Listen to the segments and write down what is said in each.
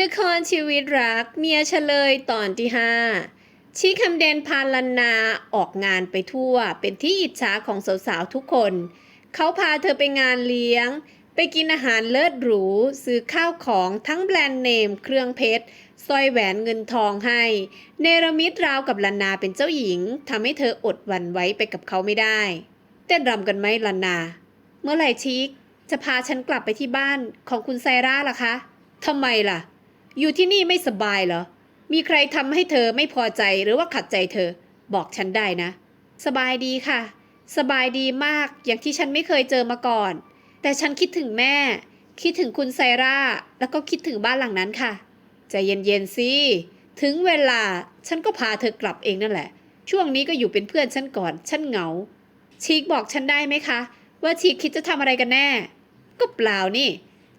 ละครชีวิตรักเมียเฉลยตอนที่ห้าชีคำเดนพาลันนาออกงานไปทั่ว เป็นที่อิจฉาของสาวๆทุกคน เขาพาเธอไปงานเลี้ยง ไปกินอาหารเลิศหรู ซื้อข้าวของทั้งแบรนด์เนม เครื่องเพชรสร้อยแหวนเงินทองให้ เนรมิตราวกับลันนาเป็นเจ้าหญิงทำให้เธออดหวันไหว้ไปกับเขาไม่ได้ เต้นรำกันไหมลันนา เมื่อไหร่ชิคจะพาฉันกลับไปที่บ้านของคุณไซร่าล่ะคะทำไมล่ะ อยู่ที่นี่ไม่สบายเหรอ มีใครทำให้เธอไม่พอใจหรือว่าขัดใจเธอ บอกฉันได้นะ สบายดีค่ะ สบายดีมากอย่างที่ฉันไม่เคยเจอมาก่อน แต่ฉันคิดถึงแม่ คิดถึงคุณไซร่า แล้วก็คิดถึงบ้านหลังนั้นค่ะ ใจเย็นๆสิ ถึงเวลาฉันก็พาเธอกลับเองนั่นแหละ ช่วงนี้ก็อยู่เป็นเพื่อนฉันก่อน ฉันเหงา ชีกบอกฉันได้ไหมคะ ว่าชีกคิดจะทำอะไรกันแน่ ก็เปล่านี่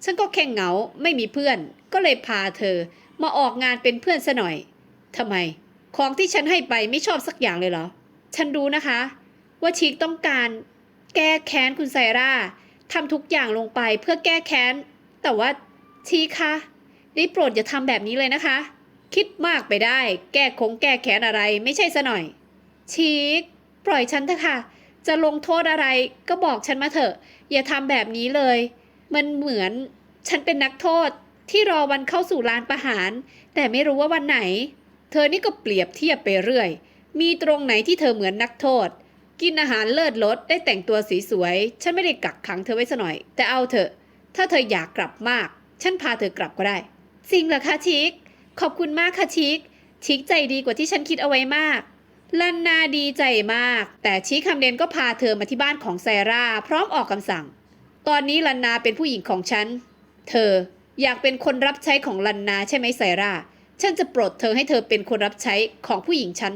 ฉันก็แค่เหงาไม่มีเพื่อน ก็เลยพาเธอ มาออกงานเป็นเพื่อนซะหน่อยทำไม ของที่ฉันให้ไปไม่ชอบสักอย่างเลยเหรอ ฉันรู้นะคะ ว่าชีกต้องการแก้แค้นคุณไซร่าทำทุกอย่างลงไปเพื่อแก้แค้น แต่ว่าชีคะได้โปรดอย่าทำแบบนี้เลยนะคะ คิดมากไปได้ แก้คงแก้แค้นอะไรไม่ใช่ซะหน่อย ชีกปล่อยฉันเถอะค่ะ จะลงโทษอะไรก็บอกฉันมาเถอะ อย่าทำแบบนี้เลย มันเหมือน ฉันเป็นนักโทษที่รอวันเข้าสู่ลานประหาร แต่ไม่รู้ว่าวันไหน เธอนี่ก็เปรียบเทียบไปเรื่อย มีตรงไหนที่เธอเหมือนนักโทษ กินอาหารเลิศรสได้แต่งตัวสีสวยๆ ฉันไม่ได้กักขังเธอไว้ซะหน่อย แต่เอาเถอะ ถ้าเธออยากกลับมาก ฉันพาเธอกลับก็ได้ จริงเหรอคะชิค ขอบคุณมากค่ะชิค ชิคใจดีกว่าที่ฉันคิดเอาไว้มาก ลันนาดีใจมาก แต่ชิคคำเดนก็พาเธอมาที่บ้านของไซร่าพร้อมออกคำสั่ง ตอนนี้ลันนาเป็นผู้หญิงของฉัน เธออยากเป็นคนรับใช้ของลันนาใช่ไหมไซร่า ฉันจะปลดเธอให้เธอเป็นคนรับใช้ของผู้หญิงฉัน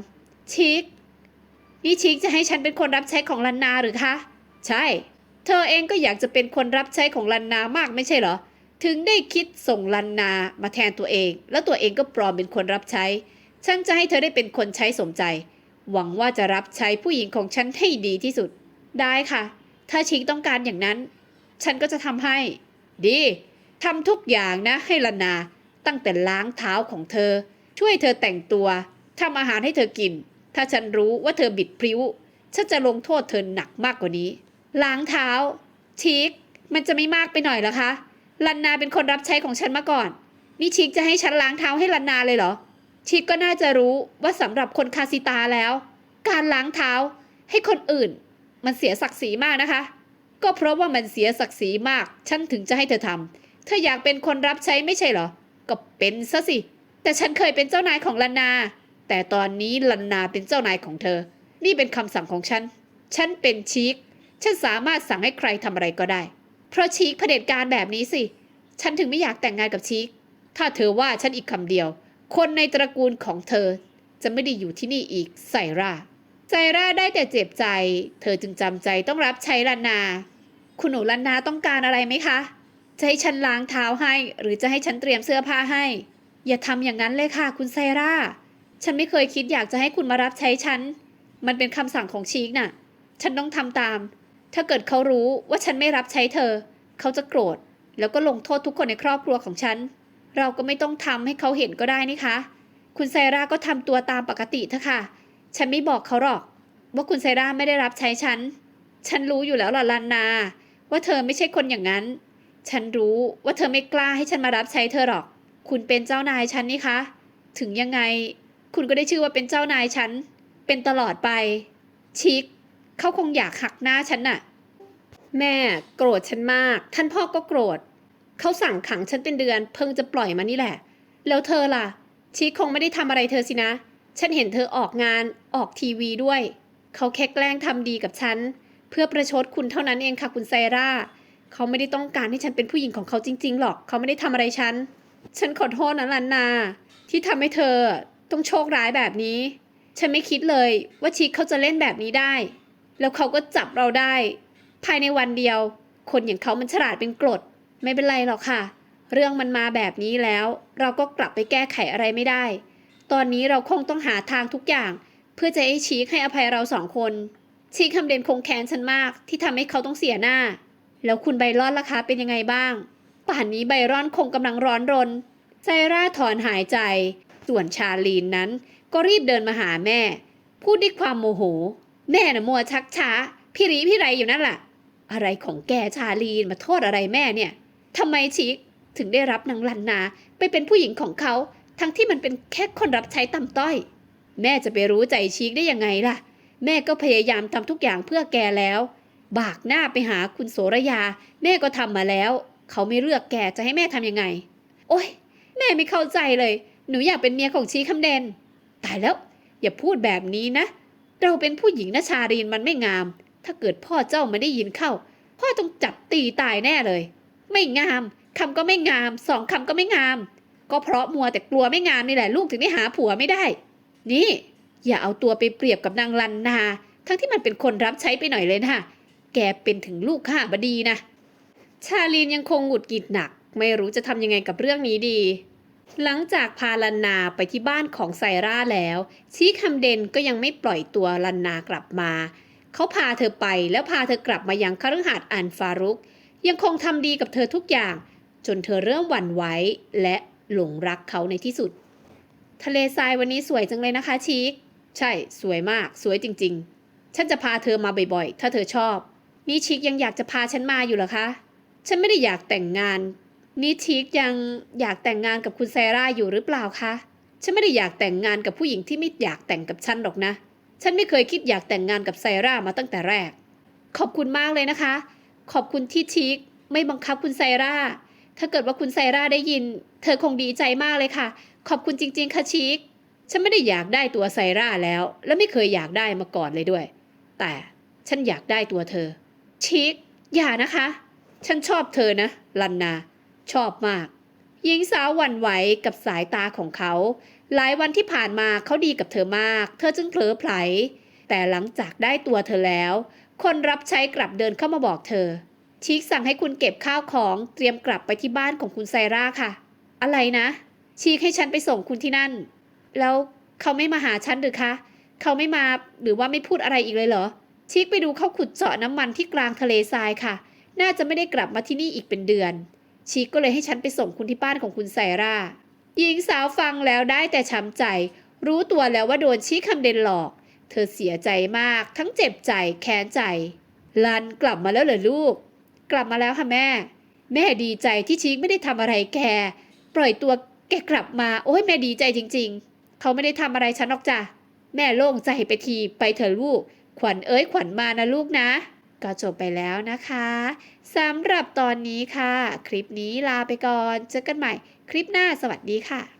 ชิค นี่ชิคจะให้ฉันเป็นคนรับใช้ของลันนาหรือคะ ใช่ เธอเองก็อยากจะเป็นคนรับใช้ของลันนามากไม่ใช่เหรอ ถึงได้คิดส่งลันนามาแทนตัวเอง แล้วตัวเองก็ปลอมเป็นคนรับใช้ ฉันจะให้เธอได้เป็นคนใช้สมใจ หวังว่าจะรับใช้ผู้หญิงของฉันให้ดีที่สุด ได้ค่ะ ถ้าชิคต้องการอย่างนั้น ฉันก็จะทำให้ ดี ทำทุกอย่างนะให้ลนา ตั้งแต่ล้างเท้าของเธอ ช่วยเธอแต่งตัวทำอาหารให้เธอกิน ถ้าฉันรู้ว่าเธอบิดพริ้ว ฉันจะลงโทษเธอหนักมากกว่านี้ ล้างเท้า ชิคมันจะไม่มากไปหน่อยเหรอคะลันนาเป็นคนรับใช้ของฉันมาก่อน นี่ชิคจะให้ฉันล้างเท้าให้ลันนาเลยเหรอ ชิคก็น่าจะรู้ว่าสำหรับคนคาสิตาแล้ว การล้างเท้าให้คนอื่น มันเสียศักดิ์ศรีมากนะคะ ก็เพราะว่ามันเสียศักดิ์ศรีมาก ฉันถึงจะให้เธอทำ ธออยากเป็นคนรับใช้ไม่ใช่เหรอ ก็เป็นซะสิ แต่ฉันเคยเป็นเจ้านายของลันนา แต่ตอนนี้ลันนาเป็นเจ้านายของเธอ นี่เป็นคำสั่งของฉัน ฉันเป็นชีค ฉันสามารถสั่งให้ใครทำอะไรก็ได้ เพราะชีคเผด็จการแบบนี้สิ ฉันถึงไม่อยากแต่งงานกับชีค ถ้าเธอว่าฉันอีกคำเดียว คนในตระกูลของเธอ จะไม่ได้อยู่ที่นี่อีกไซร่าไซร่าได้แต่เจ็บใจ เธอจึงจำใจต้องรับใช้ลันนา คุณหนูลันนาต้องการอะไรไหมคะ จะให้ฉันล้างเท้าให้ หรือจะให้ฉันเตรียมเสื้อผ้าให้ อย่าทำอย่างนั้นเลยค่ะ คุณไซร่า ฉันไม่เคยคิดอยากจะให้คุณมารับใช้ฉัน มันเป็นคำสั่งของชีกน่ะ ฉันต้องทำตาม ถ้าเกิดเขารู้ว่าฉันไม่รับใช้เธอ เขาจะโกรธ แล้วก็ลงโทษทุกคนในครอบครัวของฉัน เราก็ไม่ต้องทำให้เขาเห็นก็ได้นี่คะ คุณไซร่าก็ทำตัวตามปกติเถอะค่ะ ฉันไม่บอกเขาหรอก ว่าคุณไซร่าไม่ได้รับใช้ฉัน ฉันรู้อยู่แล้วล่ะลันนา ว่าเธอไม่ใช่คนอย่างนั้น ฉันรู้ว่าเธอไม่กล้าให้ฉันมารับใช้เธอหรอก คุณเป็นเจ้านายฉันนี่คะ ถึงยังไง คุณก็ได้ชื่อว่าเป็นเจ้านายฉัน เป็นตลอดไป ชิค เขาคงอยากหักหน้าฉันน่ะ แม่โกรธฉันมาก ท่านพ่อก็โกรธ เขาสั่งขังฉันเป็นเดือน เพิ่งจะปล่อยมานี่แหละ แล้วเธอล่ะชีคคงไม่ได้ทำอะไรเธอสินะ ฉันเห็นเธอออกงาน ออกทีวีด้วย เขาแค่แกล้งทำดีกับฉัน เพื่อประชดคุณเท่านั้นเองค่ะคุณไซร่า เขาไม่ได้ต้องการให้ฉันเป็นผู้หญิงของเขาจริง ๆ หรอก เขาไม่ได้ทำอะไรฉัน ฉันขอโทษนะลันนา ที่ทำให้เธอต้องโชคร้ายแบบนี้ ฉันไม่คิดเลยว่าชีคเขาจะเล่นแบบนี้ได้ แล้วเขาก็จับเราได้ ภายในวันเดียว คนอย่างเขามันฉลาดเป็นกรด ไม่เป็นไรหรอกค่ะ เรื่องมันมาแบบนี้แล้ว เราก็กลับไปแก้ไขอะไรไม่ได้ ตอนนี้เราคงต้องหาทางทุกอย่าง เพื่อจะให้ชีคให้อภัยเราสองคนชีคคำเด่นคงแค้นฉันมากที่ทำให้เขาต้องเสียหน้า แล้วคุณไบรอนล่ะคะเป็นยังไงบ้าง ป่านนี้ไบรอนคงกำลังร้อนรนไซร่าถอนหายใจ ส่วนชาลีนนั้น ก็รีบเดินมาหาแม่ พูดด้วยความโมโห แม่น่ะมัวชักช้า พี่รีพี่ไรอยู่นั่นล่ะอะไรของแกชาลีนมาโทษอะไรแม่เนี่ยทำไมชิคถึงได้รับนางลันนาไปเป็นผู้หญิงของเขา ทั้งที่มันเป็นแค่คนรับใช้ต่ำต้อย แม่จะไปรู้ใจชิคได้ยังไงล่ะ แม่ก็พยายามทำทุกอย่างเพื่อแกแล้ว บากหน้าไปหาคุณโสระยา แม่ก็ทำมาแล้ว เขาไม่เลือกแกจะให้แม่ทำยังไง โอ้ยแม่ไม่เข้าใจเลย หนูอยากเป็นเมียของชีคำเดนตายแล้ว อย่าพูดแบบนี้นะ เราเป็นผู้หญิงนะชารีนมันไม่งาม ถ้าเกิดพ่อเจ้ามาได้ยินเข้า พ่อต้องจับตีตายแน่เลย ไม่งามคำก็ไม่งาม สองคำก็ไม่งาม ก็เพราะมัวแต่กลัวไม่งามนี่แหละลูกถึงได้หาผัวไม่ได้ นี่ อย่าเอาตัวไปเปรียบกับนางลันนา ทั้งที่มันเป็นคนรับใช้ไปหน่อยเลยนะ แกเป็นถึงลูกข้าบดีนะ ชาลีนยังคงหงุดหงิดหนัก ไม่รู้จะทำยังไงกับเรื่องนี้ดี หลังจากพาลันนาไปที่บ้านของไซร่าแล้ว ชีคำเดนก็ยังไม่ปล่อยตัวลันนากลับมา เขาพาเธอไปแล้วพาเธอกลับมายังคฤหาสน์อันฟารุก ยังคงทำดีกับเธอทุกอย่าง จนเธอเริ่มหวั่นไหวและหลงรักเขาในที่สุด ทะเลทรายวันนี้สวยจังเลยนะคะชีคใช่สวยมากสวยจริง ๆ ฉันจะพาเธอมาบ่อยๆ ถ้าเธอชอบ นี่ชิคยังอยากจะพาฉันมาอยู่เหรอคะ ฉันไม่ได้อยากแต่งงาน นี่ชิคยังอยากแต่งงานกับคุณแซร่าอยู่หรือเปล่าคะ ฉันไม่ได้อยากแต่งงานกับผู้หญิงที่ไม่อยากแต่งกับฉันหรอกนะ ฉันไม่เคยคิดอยากแต่งงานกับไซร่ามาตั้งแต่แรก ขอบคุณมากเลยนะคะ ขอบคุณที่ชิคไม่บังคับคุณไซร่า ถ้าเกิดว่าคุณไซร่าได้ยิน เธอคงดีใจมากเลยค่ะ ขอบคุณจริง ๆ ค่ะชิคฉันไม่ได้อยากได้ตัวไซร่าแล้ว และไม่เคยอยากได้มาก่อนเลยด้วย แต่ฉันอยากได้ตัวเธอ ชิค อย่านะคะ ฉันชอบเธอนะ ลันนา ชอบมาก หญิงสาวหวั่นไหวกับสายตาของเขา หลายวันที่ผ่านมาเขาดีกับเธอมาก เธอจึงเผลอไผล แต่หลังจากได้ตัวเธอแล้ว คนรับใช้กลับเดินเข้ามาบอกเธอ ชิคสั่งให้คุณเก็บข้าวของเตรียมกลับไปที่บ้านของคุณไซร่าค่ะ อะไรนะ ชีคให้ฉันไปส่งคุณที่นั่น แล้วเขาไม่มาหาฉันหรือคะ เขาไม่มาหรือว่าไม่พูดอะไรอีกเลยเหรอ ชิคไปดูเขาขุดเจาะน้ำมันที่กลางทะเลทรายค่ะ น่าจะไม่ได้กลับมาที่นี่อีกเป็นเดือน ชิคก็เลยให้ฉันไปส่งคุณที่บ้านของคุณไซร่า หญิงสาวฟังแล้วได้แต่ช้ำใจ รู้ตัวแล้วว่าโดนชี้คำเด่นหลอก เธอเสียใจมาก ทั้งเจ็บใจแค้นใจ ลันกลับมาแล้วเหรอลูก กลับมาแล้วค่ะแม่ แม่ดีใจที่ชิคไม่ได้ทำอะไรแก ปล่อยตัวแกกลับมา โอ้ยแม่ดีใจจริง ๆ เขาไม่ได้ทำอะไรฉันหรอกจ้ะแม่โล่งใจไปทีไปเถอะลูก ขวัญเอ้ยขวัญมานะลูกนะ ก็จบไปแล้วนะคะสำหรับตอนนี้ค่ะ คลิปนี้ลาไปก่อน เจอกันใหม่ คลิปหน้าสวัสดีค่ะ